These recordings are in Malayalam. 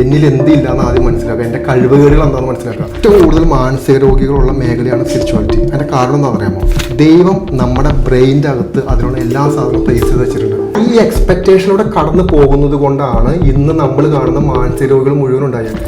എന്നിൽ എന്തില്ല എന്ന് ആദ്യം മനസ്സിലാക്കുക. എന്റെ കഴിവുകേടുകൾ എന്താണെന്ന് മനസ്സിലാക്കുക. ഏറ്റവും കൂടുതൽ മാനസിക രോഗികളുള്ള മേഖലയാണ് സ്പിരിച്വാലിറ്റി അതിന്റെ കാരണം എന്താ പറയാമോ ദൈവം നമ്മുടെ ബ്രെയിന്റെ അകത്ത് അതിനുള്ള എല്ലാ സാധനവും പ്ലേസ് ചെയ്ത് വെച്ചിട്ടുണ്ട്. ഈ എക്സ്പെക്റ്റേഷനിലൂടെ കടന്നു പോകുന്നത് കൊണ്ടാണ് ഇന്ന് നമ്മൾ കാണുന്ന മാനസിക രോഗികൾ മുഴുവൻ ഉണ്ടായത്.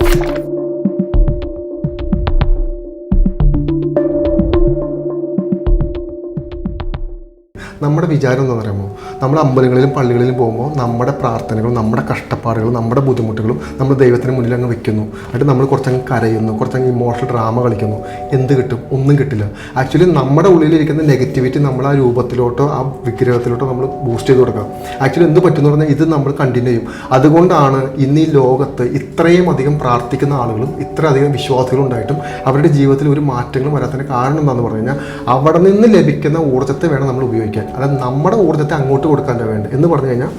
നമ്മുടെ വിചാരം എന്താണെന്ന് പറയുമ്പോൾ നമ്മൾ അമ്പലങ്ങളിലും പള്ളികളിലും പോകുമ്പോൾ നമ്മുടെ പ്രാർത്ഥനകളും നമ്മുടെ കഷ്ടപ്പാടുകളും നമ്മുടെ ബുദ്ധിമുട്ടുകളും നമ്മൾ ദൈവത്തിന് മുന്നിൽ അങ്ങ് വെക്കുന്നു. എന്നിട്ട് നമ്മൾ കുറച്ചങ്ങ് കരയുന്നു കുറച്ചങ്ങ് ഇമോഷണൽ ഡ്രാമ കളിക്കുന്നു. എന്ത് കിട്ടും? ഒന്നും കിട്ടില്ല. ആക്ച്വലി നമ്മുടെ ഉള്ളിലിരിക്കുന്ന നെഗറ്റിവിറ്റി നമ്മൾ ആ രൂപത്തിലോട്ടോ ആ വിഗ്രഹത്തിലോട്ടോ നമ്മൾ ബൂസ്റ്റ് ചെയ്ത് കൊടുക്കാം ആക്ച്വലി എന്ത് പറ്റുമെന്ന് പറഞ്ഞാൽ ഇത് നമ്മൾ കണ്ടിന്യൂ ചെയ്യും. അതുകൊണ്ടാണ് ഇന്ന് ഈ ലോകത്ത് ഇത്രയും അധികം പ്രാർത്ഥിക്കുന്ന ആളുകളും ഇത്ര അധികം വിശ്വാസികളും ഉണ്ടായിട്ടും അവരുടെ ജീവിതത്തിൽ ഒരു മാറ്റങ്ങളും വരാത്തതിന് കാരണം എന്താണെന്ന് പറഞ്ഞു കഴിഞ്ഞാൽ അവിടെ നിന്ന് ലഭിക്കുന്ന ഊർജത്തെ വേണം നമ്മൾ ഉപയോഗിക്കാൻ. അതായത് നമ്മുടെ ഊർജത്തെ അങ്ങോട്ട് കൊടുക്കാൻ വേണ്ട എന്ന് പറഞ്ഞു കഴിഞ്ഞാൽ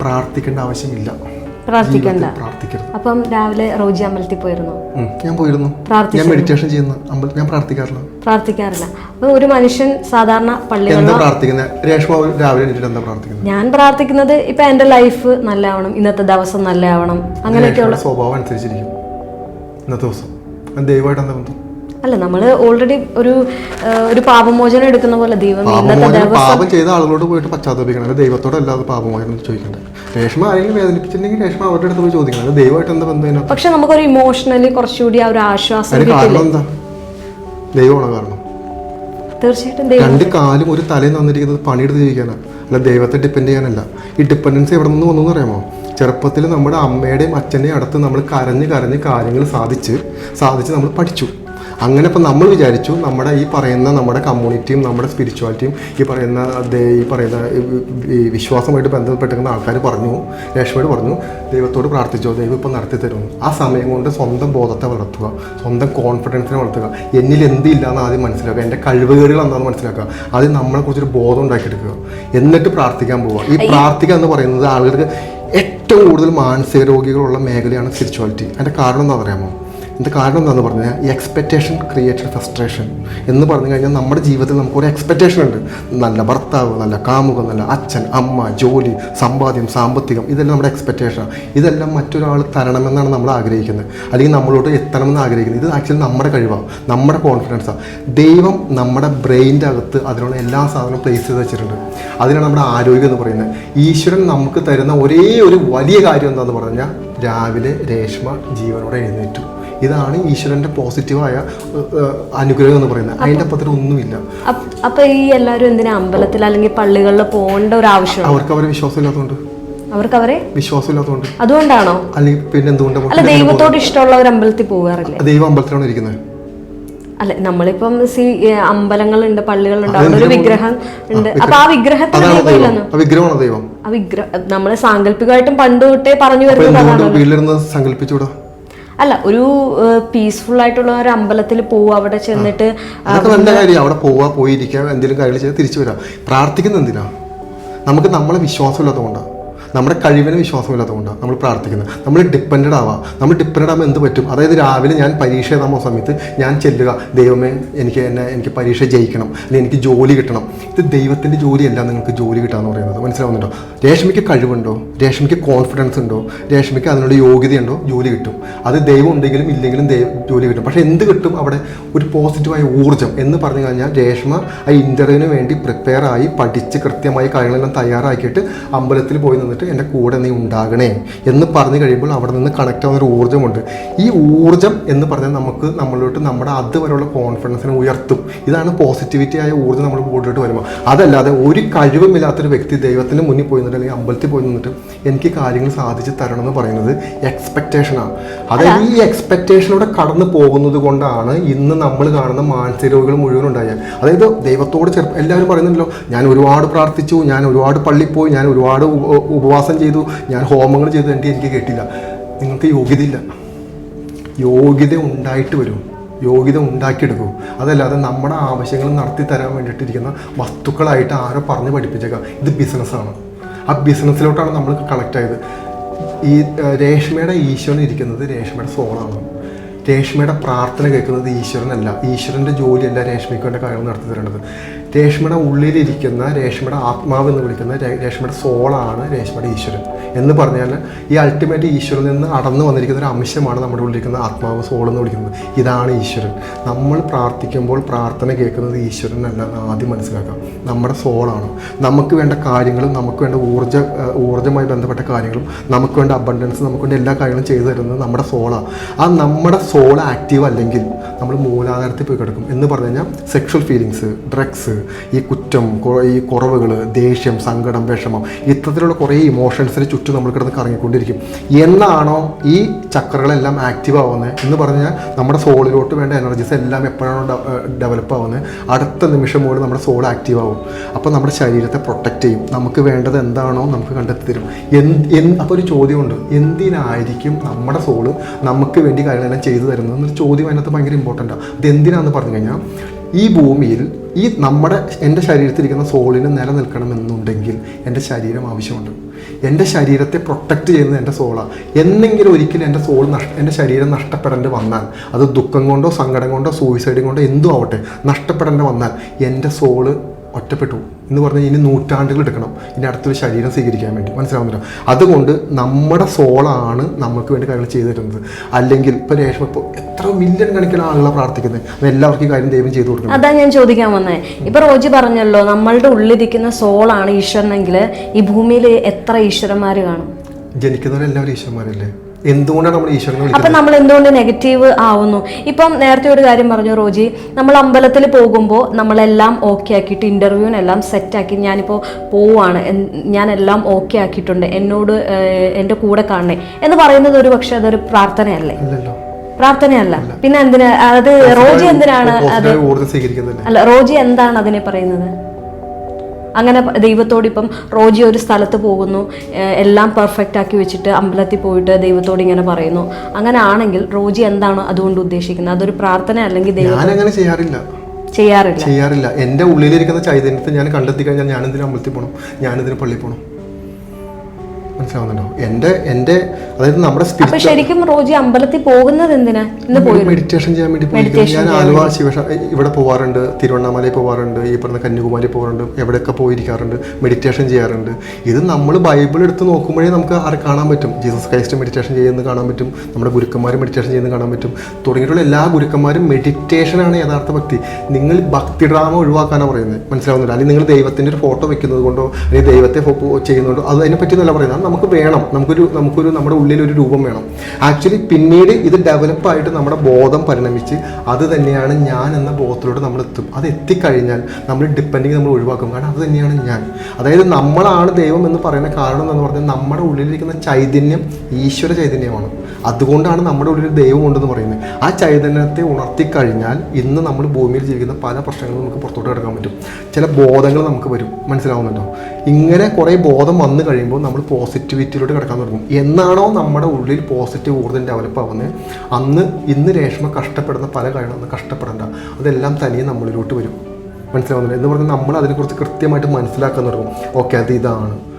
പ്രാർത്ഥിക്കേണ്ട ആവശ്യമില്ല. പ്രാർത്ഥിക്കണ്ട. പ്രാർത്ഥിക്കരുത്. അപ്പം രാവിലെ റോജി അമ്പലത്തിൽ പോയിരുന്നു. ഞാൻ പോയിരുന്നു. ഞാൻ മെഡിറ്റേഷൻ ചെയ്യുന്ന അമ്പലം ഞാൻ പ്രാർത്ഥിക്കാറില്ല. പ്രാർത്ഥിക്കാറില്ല. അപ്പൊ ഒരു മനുഷ്യൻ സാധാരണ രേഷ്മ രാവിലെ ഞാൻ പ്രാർത്ഥിക്കുന്നത് ഇപ്പൊ എന്റെ ലൈഫ് നല്ലാവണം ഇന്നത്തെ ദിവസം നല്ലാവണം അങ്ങനെയൊക്കെയുള്ള സ്വഭാവം അനുസരിച്ചിരിക്കും. ഇന്നത്തെ ദിവസം. ദൈവമായിട്ട് എന്താ ബന്ധം? അല്ല നമ്മൾ ഓൾറെഡി ഒരു ഒരു പാപമോചനം എടുക്കുന്ന പോലെ ദൈവം പാപം ചെയ്ത ആളുകളോട് പോയിട്ട് പശ്ചാത്തപിക്കണം. ദൈവത്തോട് അല്ലാതെ പാപമോചനം ചോദിക്കണ്ടേ? രേഷ്മ ആരെങ്കിലും വേദനിപ്പിച്ചിട്ടുണ്ടെങ്കിൽ രേഷ്മ അവരുടെ അടുത്ത് പോയി ചോദിക്കണം. ദൈവമായിട്ട് എന്താ ബന്ധം പക്ഷെ നമുക്കൊരു ഇമോഷണലി കുറച്ചുകൂടി ആ ഒരു ആശ്വാസം കാരണം എന്താ? ദൈവമാണ് കാരണം? തീർച്ചയായിട്ടും രണ്ട് കാലും ഒരു തലേന്ന് വന്നിരിക്കുന്നത് പണിയെടുത്ത് ജീവിക്കാനാണ് അല്ല ദൈവത്തെ ഡിപ്പെൻഡ് ചെയ്യാനല്ല. ഈ ഡിപ്പെൻഡൻസ് എവിടെ നിന്ന് വന്നു അറിയാമോ ചെറുപ്പത്തിൽ നമ്മുടെ അമ്മയുടെയും അച്ഛന്റെയും അടുത്ത് നമ്മൾ കരഞ്ഞ് കരഞ്ഞ് കാര്യങ്ങൾ സാധിച്ച് സാധിച്ച് നമ്മൾ പഠിച്ചു. അങ്ങനെ ഇപ്പം നമ്മൾ വിചാരിച്ചു നമ്മുടെ ഈ പറയുന്ന നമ്മുടെ കമ്മ്യൂണിറ്റിയും നമ്മുടെ സ്പിരിച്വാലിറ്റിയും ഈ പറയുന്ന ഈ പറയുന്ന ഈ- വിശ്വാസമായിട്ട് ബന്ധപ്പെട്ടിരിക്കുന്ന ആൾക്കാർ പറഞ്ഞു രേഷ്മയോട് പറഞ്ഞു ദൈവത്തോട് പ്രാർത്ഥിച്ചോ ദൈവം ഇപ്പം നടത്തി തരും. ആ സമയം കൊണ്ട് സ്വന്തം ബോധത്തെ വളർത്തുക സ്വന്തം കോൺഫിഡൻസിനെ വളർത്തുക. എന്നിൽ എന്തില്ല എന്ന് ആദ്യം മനസ്സിലാക്കുക. എന്റെ കഴിവുകേടുകൾ എന്താണെന്ന് മനസ്സിലാക്കുക. ആദ്യം നമ്മളെക്കുറിച്ചൊരു ബോധം ഉണ്ടാക്കിയെടുക്കുക. എന്നിട്ട് പ്രാർത്ഥിക്കാൻ പോവുക. ഈ പ്രാർത്ഥിക്കുക എന്ന് പറയുന്നത് ആളുകൾക്ക് ഏറ്റവും കൂടുതൽ മാനസിക രോഗികളുള്ള മേഖലയാണ് സ്പിരിച്വാലിറ്റി അതിന്റെ കാരണം എന്താ പറയാമോ ഇതിന്റെ കാരണം എന്താണെന്ന് പറഞ്ഞാൽ ഈ എക്സ്പെക്റ്റേഷൻ ക്രിയേറ്റഡ് ഫ്രസ്ട്രേഷൻ എന്ന് പറഞ്ഞു കഴിഞ്ഞാൽ നമ്മുടെ ജീവിതത്തിൽ നമുക്കൊരു എക്സ്പെക്റ്റേഷൻ ഉണ്ട്. നല്ല ഭർത്താവ് നല്ല കാമുകം നല്ല അച്ഛൻ അമ്മ ജോലി സമ്പാദ്യം സാമ്പത്തികം ഇതെല്ലാം നമ്മുടെ എക്സ്പെക്റ്റേഷനാണ് ഇതെല്ലാം മറ്റൊരാൾ തരണമെന്നാണ് നമ്മൾ ആഗ്രഹിക്കുന്നത്. അല്ലെങ്കിൽ നമ്മളോട് എത്തണമെന്ന് ആഗ്രഹിക്കുന്നത്. ഇത് ആക്ച്വലി നമ്മുടെ കഴിവാണ് നമ്മുടെ കോൺഫിഡൻസാണ് ദൈവം നമ്മുടെ ബ്രെയിന്റെ അകത്ത് അതിനുള്ള എല്ലാ സാധനവും പ്ലേസ് ചെയ്ത് വെച്ചിട്ടുണ്ട്. അതിനാണ് നമ്മുടെ ആരോഗ്യം എന്ന് പറയുന്നത്. ഈശ്വരൻ നമുക്ക് തരുന്ന ഒരേ ഒരു വലിയ കാര്യം എന്താണെന്ന് പറഞ്ഞാൽ രാവിലെ രേഷ്മ ജീവനോടെ എഴുന്നേറ്റു. ഇതാണ് ഈശ്വരന്റെ പോസിറ്റീവായ അനുഗ്രഹം എന്ന് പറയുന്നത്. അതിന്റെ അപ്പത്തിന് ഒന്നുമില്ല. അപ്പ- ഈ എല്ലാവരും എന്തിനാ അമ്പലത്തിൽ അല്ലെങ്കിൽ പള്ളികളിൽ പോകേണ്ട ഒരു ആവശ്യം അവർക്ക് അവരെ വിശ്വാസമില്ലാത്തതുകൊണ്ട് അവർക്ക് അവരെ? വിശ്വാസമില്ലാത്തതുകൊണ്ട് അതുകൊണ്ടാണോ? അല്ലെങ്കിൽ പിന്നെ എന്തുകൊണ്ടാണ് അല്ല ദൈവത്തോട് ഇഷ്ടമുള്ളവർ അമ്പലത്തിൽ പോകാറില്ല? ദൈവം അമ്പലത്തിലാണ് ഇരിക്കുന്നത്. അല്ല നമ്മളിപ്പം സി അമ്പലങ്ങളുണ്ട് പള്ളികളുണ്ട് അവിടെ ഒരു വിഗ്രഹം ഉണ്ട്. അപ്പൊ ആ വിഗ്രഹത്തിന് അതാണ് ദൈവം ദൈവം. ആ വിഗ്രഹം നമ്മൾ സാങ്കല്പികമായിട്ടും പണ്ട് തൊട്ടേ പറഞ്ഞു വരുന്നത് സങ്കല്പിച്ചൂടാ അല്ല ഒരു പീസ്ഫുൾ ആയിട്ടുള്ള ഒരു അമ്പലത്തിൽ പോവുക അവിടെ ചെന്നിട്ട് നല്ല കാര്യം. അവിടെ പോവുക പോയിരിക്കുക എന്തെങ്കിലും കാര്യങ്ങൾ ചെയ്ത് തിരിച്ചു വരാം. പ്രാർത്ഥിക്കുന്നത് എന്തിനാ? നമുക്ക് നമ്മളെ വിശ്വാസമില്ലാത്തതുകൊണ്ടാണ് നമ്മുടെ കഴിവിന് വിശ്വാസമില്ലാത്തതുകൊണ്ടാണ് നമ്മൾ പ്രാർത്ഥിക്കുന്നത്. നമ്മൾ ഡിപ്പെൻഡ് ആവാം. നമ്മൾ ഡിപ്പെൻഡ് ആകുമ്പോൾ എന്ത് പറ്റും? അതായത് രാവിലെ ഞാൻ പരീക്ഷ പോകുന്ന സമയത്ത് ഞാൻ ചെല്ലുക. ദൈവമേ എനിക്ക് എന്നെ എനിക്ക് പരീക്ഷ ജയിക്കണം. അല്ലെങ്കിൽ എനിക്ക് ജോലി കിട്ടണം. ഇത് ദൈവത്തിന്റെ ജോലിയല്ല നിങ്ങൾക്ക് ജോലി കിട്ടാന്ന് പറയുന്നത്. മനസ്സിലാവുന്നുണ്ടോ? രേഷ്മയ്ക്ക് കഴിവുണ്ടോ? രേഷ്മയ്ക്ക് കോൺഫിഡൻസ് ഉണ്ടോ? രേഷ്മയ്ക്ക് അതിനുള്ള യോഗ്യതയുണ്ടോ? ജോലി കിട്ടും. അത് ദൈവം ഉണ്ടെങ്കിലും ഇല്ലെങ്കിലും ദൈവം ജോലി കിട്ടും. പക്ഷേ എന്ത് കിട്ടും അവിടെ? ഒരു പോസിറ്റീവായ ഊർജം എന്ന് പറഞ്ഞു കഴിഞ്ഞാൽ രേഷ്മ ആ ഇന്റർവ്യൂവിന് വേണ്ടി പ്രിപ്പയർ ആയി പഠിച്ച് കൃത്യമായി കാര്യങ്ങളെല്ലാം തയ്യാറാക്കിയിട്ട് അമ്പലത്തിൽ പോയി നിന്നിട്ട് എന്റെ കൂടെ നീ ഉണ്ടാകണേ എന്ന് പറഞ്ഞു കഴിയുമ്പോൾ അവിടെ നിന്ന് കണക്ട് ആവുന്ന ഒരു ഊർജമുണ്ട്. ഈ ഊർജം എന്ന് പറഞ്ഞാൽ നമുക്ക് നമ്മളിലോട്ട് നമ്മുടെ അതുവരെയുള്ള കോൺഫിഡൻസിനെ ഉയർത്തും. ഇതാണ് പോസിറ്റിവിറ്റി ആയ ഊർജം നമ്മൾ കൂടുതലോട്ട് വരുമ്പോൾ. അതല്ലാതെ ഒരു കഴിവുമില്ലാത്തൊരു വ്യക്തി ദൈവത്തിന് മുന്നിൽ പോയി നിന്നിട്ട് അല്ലെങ്കിൽ അമ്പലത്തിൽ പോയി നിന്നിട്ട് എനിക്ക് കാര്യങ്ങൾ സാധിച്ച് തരണം എന്ന് പറയുന്നത് എക്സ്പെക്റ്റേഷനാണ് അതായത് ഈ എക്സ്പെക്റ്റേഷനിലൂടെ കടന്നു പോകുന്നത് കൊണ്ടാണ് ഇന്ന് നമ്മൾ കാണുന്ന മാനസിക രോഗികൾ മുഴുവൻ ഉണ്ടായത്. അതായത് ദൈവത്തോട് ചെറുപ്പം എല്ലാവരും പറയുന്നുണ്ടല്ലോ ഞാൻ ഒരുപാട് പ്രാർത്ഥിച്ചു ഞാൻ ഒരുപാട് പള്ളിയിൽ പോയി ഞാൻ ഒരുപാട് ഉപ- ഉപവാസം ചെയ്തു ഞാൻ ഹോമങ്ങൾ ചെയ്തു എന്റെ എനിക്ക് കേട്ടില്ല. നിങ്ങൾക്ക് യോഗ്യതയില്ല. യോഗ്യത ഉണ്ടായിട്ട് വരും. യോഗ്യത ഉണ്ടാക്കിയെടുക്കും. അതല്ലാതെ നമ്മുടെ ആവശ്യങ്ങൾ നടത്തി തരാൻ വേണ്ടിയിട്ടിരിക്കുന്ന വസ്തുക്കളായിട്ട് ആരോ പറഞ്ഞ് പഠിപ്പിച്ചേക്കാം. ഇത് ബിസിനസ്സാണ് ആ ബിസിനസ്സിലോട്ടാണ് നമ്മൾ കണക്ട് ആയത്. ഈ രേഷ്മയുടെ ഈശ്വരൻ ഇരിക്കുന്നത് രേഷ്മയുടെ സോളാണ്. രേഷ്മയുടെ പ്രാർത്ഥന കേൾക്കുന്നത് ഈശ്വരനല്ല. ഈശ്വരന്റെ ജോലിയല്ല രേഷ്മയ്ക്ക് വേണ്ട കാര്യങ്ങൾ നടത്തി തരേണ്ടത്. രേഷ്മയുടെ ഉള്ളിലിരിക്കുന്ന രേഷ്മയുടെ ആത്മാവ് എന്ന് വിളിക്കുന്ന രേഷ്മയുടെ സോളാണ് രേഷ്മയുടെ ഈശ്വരൻ. എന്ന് പറഞ്ഞാൽ ഈ അൾട്ടിമേറ്റ് ഈശ്വരൻ നിന്ന് അടന്നു വന്നിരിക്കുന്ന ഒരു അംശമാണ് നമ്മുടെ ഉള്ളിരിക്കുന്ന ആത്മാവ് സോൾ എന്ന് വിളിക്കുന്നത്. ഇതാണ് ഈശ്വരൻ. നമ്മൾ പ്രാർത്ഥിക്കുമ്പോൾ പ്രാർത്ഥന കേൾക്കുന്നത് ഈശ്വരനല്ല എന്ന് ആദ്യം മനസ്സിലാക്കാം. നമ്മുടെ സോളാണ്. നമുക്ക് വേണ്ട കാര്യങ്ങളും നമുക്ക് വേണ്ട ഊർജ ഊർജമായി ബന്ധപ്പെട്ട കാര്യങ്ങളും നമുക്ക് വേണ്ട അബണ്ടൻസ് നമുക്ക് വേണ്ട എല്ലാ കാര്യങ്ങളും ചെയ്തു തരുന്നത് നമ്മുടെ സോളാണ് ആ നമ്മുടെ സോൾ ആക്റ്റീവ് അല്ലെങ്കിൽ നമ്മൾ മൂലാധാരത്തിൽ പോയി കിടക്കും. എന്ന് പറഞ്ഞു കഴിഞ്ഞാൽ സെക്ഷൽ ഫീലിങ്സ് ഡ്രഗ്സ് ഈ കുറ്റം ഈ കുറവുകൾ ദേഷ്യം സങ്കടം വിഷമം ഇത്തരത്തിലുള്ള കുറേ ഇമോഷൻസിന് ചുറ്റും നമ്മൾ കിടന്ന് കറങ്ങിക്കൊണ്ടിരിക്കും. എന്നാണോ ഈ ചക്രകളെല്ലാം ആക്റ്റീവ് ആവുന്നത് എന്ന് പറഞ്ഞാൽ നമ്മുടെ സോളിലോട്ട് വേണ്ട എനർജീസ് എല്ലാം എപ്പോഴാണോ ഡെവലപ്പ് ആവുന്നത് അടുത്ത നിമിഷം പോലും നമ്മുടെ സോൾ ആക്റ്റീവ് ആവും. അപ്പോൾ നമ്മുടെ ശരീരത്തെ പ്രൊട്ടക്റ്റ് ചെയ്യും. നമുക്ക് വേണ്ടത് എന്താണോ നമുക്ക് കണ്ടെത്തി തരും. എന്ത് അപ്പോൾ ഒരു ചോദ്യമുണ്ട്. എന്തിനായിരിക്കും നമ്മുടെ സോൾ നമുക്ക് വേണ്ടി കാര്യങ്ങളെല്ലാം ചെയ്തു തരുന്നത്? എന്നൊരു ചോദ്യം അതിനകത്ത് ഭയങ്കര ഇമ്പോർട്ടന്റാണ് അത് എന്തിനാന്ന് പറഞ്ഞു കഴിഞ്ഞാൽ ഈ ഭൂമിയിൽ ഈ നമ്മുടെ എന്റെ ശരീരത്തിലിരിക്കുന്ന സോളിന് നിലനിൽക്കണമെന്നുണ്ടെങ്കിൽ എന്റെ ശരീരം ആവശ്യമുണ്ട്. എന്റെ ശരീരത്തെ പ്രൊട്ടക്റ്റ് ചെയ്യുന്നത് എന്റെ സോളാണ് എന്നെങ്കിലും ഒരിക്കലും എന്റെ സോൾ നഷ്ട എന്റെ ശരീരം നഷ്ടപ്പെടേണ്ടി വന്നാൽ അത് ദുഃഖം കൊണ്ടോ സങ്കടം കൊണ്ടോ സൂയിസൈഡ് കൊണ്ടോ എന്തും ആവട്ടെ നഷ്ടപ്പെടേണ്ടി വന്നാൽ എന്റെ സോൾ ഒറ്റപ്പെട്ടു. എന്ന് പറഞ്ഞാൽ ഇനി നൂറ്റാണ്ടുകൾ എടുക്കണം. ഇനി അടുത്തൊരു ശരീരം സ്വീകരിക്കാൻ വേണ്ടി. മനസ്സിലാവുന്നില്ല? അതുകൊണ്ട് നമ്മുടെ സോളാണ് നമുക്ക് വേണ്ടി കാര്യങ്ങൾ ചെയ്തു തരുന്നത്. അല്ലെങ്കിൽ ഇപ്പോൾ രേഷ്മ ഇപ്പോൾ എത്ര മില്യൺ കണക്കിന് ആളുകളെ പ്രാർത്ഥിക്കുന്നത് എല്ലാവർക്കും കാര്യം ദൈവം ചെയ്തു കൊടുക്കണം. അതാ ഞാൻ ചോദിക്കാൻ വന്നേ. ഇപ്പൊ റോജി പറഞ്ഞല്ലോ നമ്മളുടെ ഉള്ളിരിക്കുന്ന സോളാണ് ഈശ്വരനെങ്കിൽ ഈ ഭൂമിയിൽ എത്ര ഈശ്വരന്മാർ കാണും? ജനിക്കുന്നവരെല്ലാവരും ഈശ്വരന്മാരല്ലേ? എന്തുകൊണ്ടാണ് നമ്മൾ ഈശ്വരനെ അപ്പൊ നമ്മൾ എന്തുകൊണ്ട് നെഗറ്റീവ് ആവുന്നു? ഇപ്പം നേരത്തെ ഒരു കാര്യം പറഞ്ഞു റോജി. നമ്മൾ അമ്പലത്തിൽ പോകുമ്പോൾ നമ്മളെല്ലാം ഓക്കെ ആക്കിയിട്ട് ഇന്റർവ്യൂവിനെല്ലാം സെറ്റാക്കി ഞാനിപ്പോൾ പോവാണ്. ഞാൻ ഞാനെല്ലാം ഓക്കെ ആക്കിയിട്ടുണ്ട്. എന്നോട് എന്റെ എന്റെ കൂടെ കാണണേ. എന്ന് പറയുന്നത് ഒരു പക്ഷെ അതൊരു പ്രാർത്ഥനയല്ലേ? പ്രാർത്ഥനയല്ല. പിന്നെ എന്തിനാ? അത് റോജി എന്തിനാണ് അത്? അല്ല റോജി എന്താണ് അതിനെ പറയുന്നത്? അങ്ങനെ ദൈവത്തോട് ഇപ്പം റോജി ഒരു സ്ഥലത്ത് പോകുന്നു. എല്ലാം പെർഫെക്റ്റ് ആക്കി വെച്ചിട്ട് അമ്പലത്തിൽ പോയിട്ട് ദൈവത്തോട് ഇങ്ങനെ പറയുന്നു. അങ്ങനെ ആണെങ്കിൽ റോജി എന്താണ് അതുകൊണ്ട് ഉദ്ദേശിക്കുന്നത്? അതൊരു പ്രാർത്ഥന അല്ലെങ്കിൽ ദൈവം ചെയ്യാറില്ല. ചെയ്യാറില്ല. ചെയ്യാറില്ല. എന്റെ ഉള്ളിലിരിക്കുന്ന ചൈതന്യത്തെ ഞാൻ കണ്ടെത്തി കഴിഞ്ഞാൽ ഞാൻ എന്തിനു അമ്പലത്തിൽ പോകണം ഞാൻ പള്ളി പള്ളിയിൽ പോകണം മനസ്സിലാവുന്നുണ്ടോ? എന്റെ എന്റെ അതായത് നമ്മുടെ അപ്പൊ ശരിക്കും റോജി അമ്പലത്തിൽ പോകുന്നത് എന്തിനാ? ഇന്ന് മെഡിറ്റേഷൻ ചെയ്യാൻ വേണ്ടി പോയിരിക്കുന്നു ഞാൻ ആലുവ ശിവക്ഷ ഇവിടെ പോവാറുണ്ട്. തിരുവണ്ണാമലയിൽ പോവാറുണ്ട്. ഈ പറഞ്ഞ കന്യാകുമാരി പോകാറുണ്ട് എവിടെയൊക്കെ പോയിരിക്കാറുണ്ട്. മെഡിറ്റേഷൻ ചെയ്യാറുണ്ട്. ഇത് നമ്മൾ ബൈബിൾ എടുത്ത് നോക്കുമ്പോഴേ നമുക്ക് ആരെ കാണാൻ പറ്റും. ജീസസ് ക്രൈസ്റ്റ് മെഡിറ്റേഷൻ ചെയ്യുന്നത് കാണാൻ പറ്റും. നമ്മുടെ ഗുരുക്കന്മാർ മെഡിറ്റേഷൻ ചെയ്യുന്നത് കാണാൻ പറ്റും. തുടങ്ങിയിട്ടുള്ള എല്ലാ ഗുരുക്കന്മാരും മെഡിറ്റേഷനാണ് യഥാർത്ഥ ഭക്തി. നിങ്ങൾ ഭക്തി ഡ്രാമ ഒഴിവാക്കാനാണ് പറയുന്നത്. മനസ്സിലാവുന്നില്ല അല്ലെങ്കിൽ നിങ്ങൾ ദൈവത്തിന്റെ ഒരു ഫോട്ടോ വെക്കുന്നത് കൊണ്ടോ അല്ലെങ്കിൽ ദൈവത്തെ ചെയ്യുന്നുണ്ടോ ചെയ്യുന്നതുകൊണ്ടോ അത് അതിനെ പറ്റി നല്ല പറയുന്നത്. നമുക്ക് വേണം. നമുക്കൊരു നമുക്കൊരു നമ്മുടെ ഉള്ളിൽ ഒരു രൂപം വേണം. ആക്ച്വലി പിന്നീട് ഇത് ഡെവലപ്പായിട്ട് നമ്മുടെ ബോധം പരിണമിച്ച് അത് തന്നെയാണ് ഞാൻ എന്ന ബോധത്തിലൂടെ നമ്മൾ എത്തും. അത് എത്തിക്കഴിഞ്ഞാൽ നമ്മൾ ഡിപ്പെൻഡിങ് നമ്മൾ ഒഴിവാക്കും. കാരണം അത് തന്നെയാണ് ഞാൻ. അതായത് നമ്മളാണ് ദൈവം എന്ന് പറയുന്ന കാരണം എന്ന് പറഞ്ഞാൽ നമ്മുടെ ഉള്ളിലിരിക്കുന്ന ചൈതന്യം ഈശ്വര ചൈതന്യമാണ്. അതുകൊണ്ടാണ് നമ്മുടെ ഉള്ളിൽ ദൈവം ഉണ്ടെന്ന് പറയുന്നത്. ആ ചൈതന്യത്തെ ഉണർത്തി കഴിഞ്ഞാൽ ഇന്ന് നമ്മൾ ഭൂമിയിൽ ജീവിക്കുന്ന പല പ്രശ്നങ്ങളും നമുക്ക് പുറത്തോട്ട് കിടക്കാൻ പറ്റും. ചില ബോധങ്ങൾ നമുക്ക് വരും. മനസ്സിലാവുന്നുണ്ടോ? ഇങ്ങനെ കുറേ ബോധം വന്നു കഴിയുമ്പോൾ നമ്മൾ പോസിറ്റിവിറ്റിയിലോട്ട് കിടക്കാൻ തുടങ്ങും. എന്നാണോ നമ്മുടെ ഉള്ളിൽ പോസിറ്റീവ് ഊർജം ഡെവലപ്പ് ആവുന്നത്? അന്ന് ഇന്ന് രേഷ്മ കഷ്ടപ്പെടുന്ന പല കാര്യങ്ങളും അന്ന് കഷ്ടപ്പെടേണ്ട. അതെല്ലാം തനിയെ നമ്മളിലോട്ട് വരും. മനസ്സിലാവുന്നില്ല എന്ന് പറഞ്ഞാൽ നമ്മൾ അതിനെക്കുറിച്ച് കൃത്യമായിട്ട് മനസ്സിലാക്കാൻ തുടങ്ങും. ഓക്കെ അത് ഇതാണ്.